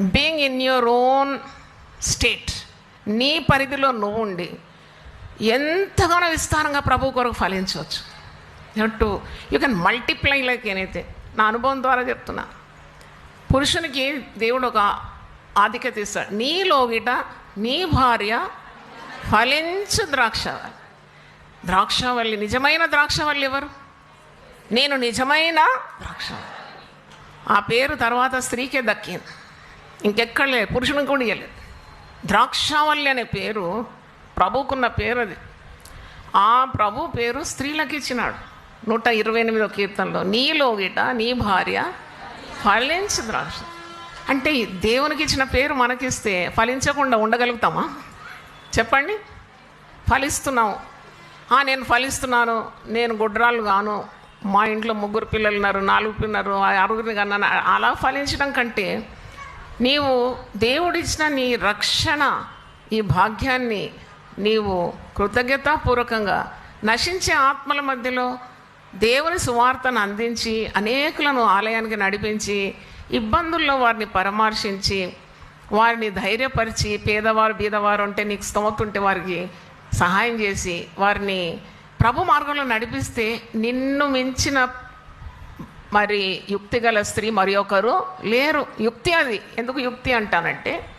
Being in your own state నీ పరిధిలో నువ్వు ఉండి ఎంతగానో విస్తారంగా ప్రభు కొరకు ఫలించవచ్చు. To you can multiply like ఏనైతే నా అనుభవం ద్వారా చెప్తున్నా. పురుషునికి దేవుడు ఒక ఆధిక్యత ఇస్తాడు. నీలో గిట నీ భార్య ఫలించు ద్రాక్షవల్లి ద్రాక్షవల్లి నిజమైన ద్రాక్షవల్లి ఎవరు? నేను నిజమైన ద్రాక్షవల్లి ఆ పేరు తర్వాత స్త్రీకే దక్కింది. ఇంకెక్కడ లేదు పురుషునికి కూడా ఇవ్వలేదు ద్రాక్షావల్లి అనే పేరు ప్రభుకున్న పేరు అది ఆ ప్రభు పేరు స్త్రీలకు ఇచ్చినాడు. నూట ఇరవై ఎనిమిదో కీర్తనలో నీలో గిట నీ భార్య ఫలించి ద్రాక్ష. అంటే దేవునికి ఇచ్చిన పేరు మనకిస్తే ఫలించకుండా ఉండగలుగుతామా? చెప్పండి. ఫలిస్తున్నాము. "ఆ, నేను ఫలిస్తున్నాను. నేను గుడ్రాలు గాను. మా ఇంట్లో ముగ్గురు పిల్లలున్నారు నాలుగు పిల్లలు ఆరుగురిని కన్నాను. అలా ఫలించడం కంటే నీవు దేవుడిచ్చిన నీ రక్షణ ఈ భాగ్యాన్ని నీవు కృతజ్ఞతాపూర్వకంగా నశించే ఆత్మల మధ్యలో దేవుని సువార్తను అందించి అనేకులను ఆలయానికి నడిపించి ఇబ్బందుల్లో వారిని పరామర్శించి వారిని ధైర్యపరిచి పేదవారు బీదవారు ఉంటే నీకు స్తోమతుంటే వారికి సహాయం చేసి వారిని ప్రభు మార్గంలో నడిపిస్తే నిన్ను మించిన మరి యుక్తి గల స్త్రీ మరి ఒకరు లేరు. యుక్తి అది. ఎందుకు యుక్తి అంటానంటే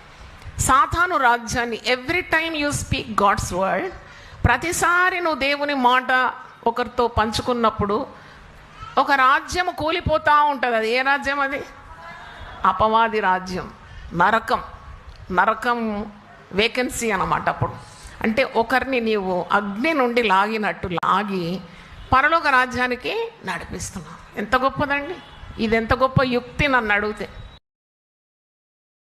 సాతాను రాజ్యాన్ని every time you speak God's word. ప్రతిసారి నువ్వు దేవుని మాట ఒకరితో పంచుకున్నప్పుడు ఒక రాజ్యం కూలిపోతూ ఉంటుంది. అది ఏ రాజ్యం అది? అపవాది రాజ్యం. నరకం. నరకం వేకెన్సీ అన్నమాట అప్పుడు. అంటే ఒకరిని నీవు అగ్ని నుండి లాగినట్టు లాగి పరలోక రాజ్యానికి నడిపిస్తున్నావు ఎంత గొప్పదండి? ఇది ఎంత గొప్ప యుక్తి నన్ను అడిగితే.